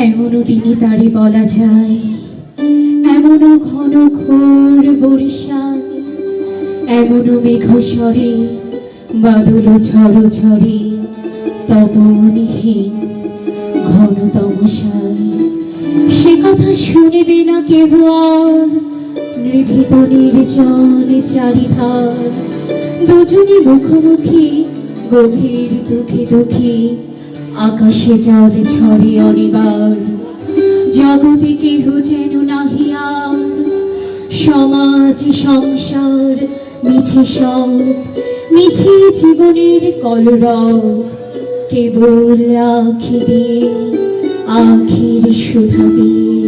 কাহিনী তারে বলা যায়, এমনও ঘন ঘোর বরিশাল, এমনও মেঘস্বরে বাদল ঝড় ঝরে তপনিহীন ঘন তমসায় সে কথা শুনিবে না কেহ আর, নিভৃত নির্জন চারিধার। দুজনে মুখোমুখি, গভীর দুঃখে দুঃখে আকাশে জল ঝরে অনিবার। জগতে কেহ যেন নাহিয়ার সমাজ, সংসার, মিছে সব, মিছে জীবনের কলরব। কেবল আখি দিয়ে, আখির সুধা দিয়ে,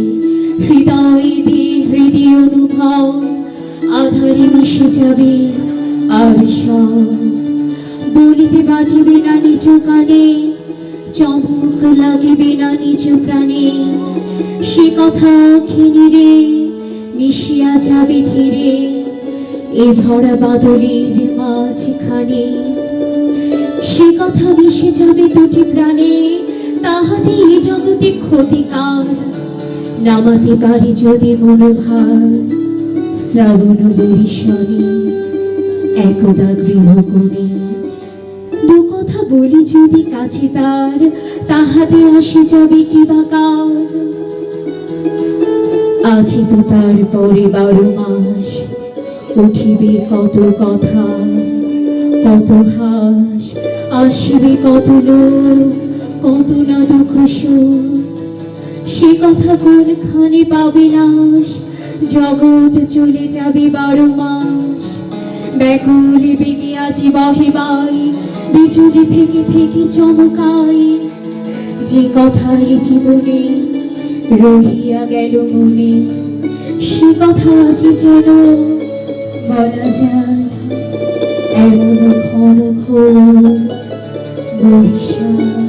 হৃদয় দিয়ে হৃদয় অনুভব, আধারে মিশে যাবে আর সব। বলিতে বাজিবে না নিজ কানে লাগিবে না নিজ প্রাণে। সে কথা খিনিরে মিশিয়া যাবে ধীরে। এ ধরা বাদলের মাঝখানে। সে কথা মিশে যাবে দুটি প্রাণে। তাহাতে এ জগতে ক্ষতিকার। নামাতে পারি যদি মনোভার। শ্রাবণ বরিশনে একদা গৃহকোণে। বলি যদি কাছে তার, তাহাতে আসে যাবে কি বাকার আছে তো তার পরে বারো মাস, উঠিবে কত কথা, কত হাস, আসিবে কত লোক কত না দুঃখ সে কথা কোনখানে পাবে নাশ? জগৎ চলে যাবে বারো মাস। ব্যাকুলে বেগে আজি বহে বাই বিজুলি থেকে থেকে চমকাই যে কথাই জীবনে রহিয়া গেল মনে, সে কথা যে যেন বলা যায় এমন ঘন ঘোর বরিশাল।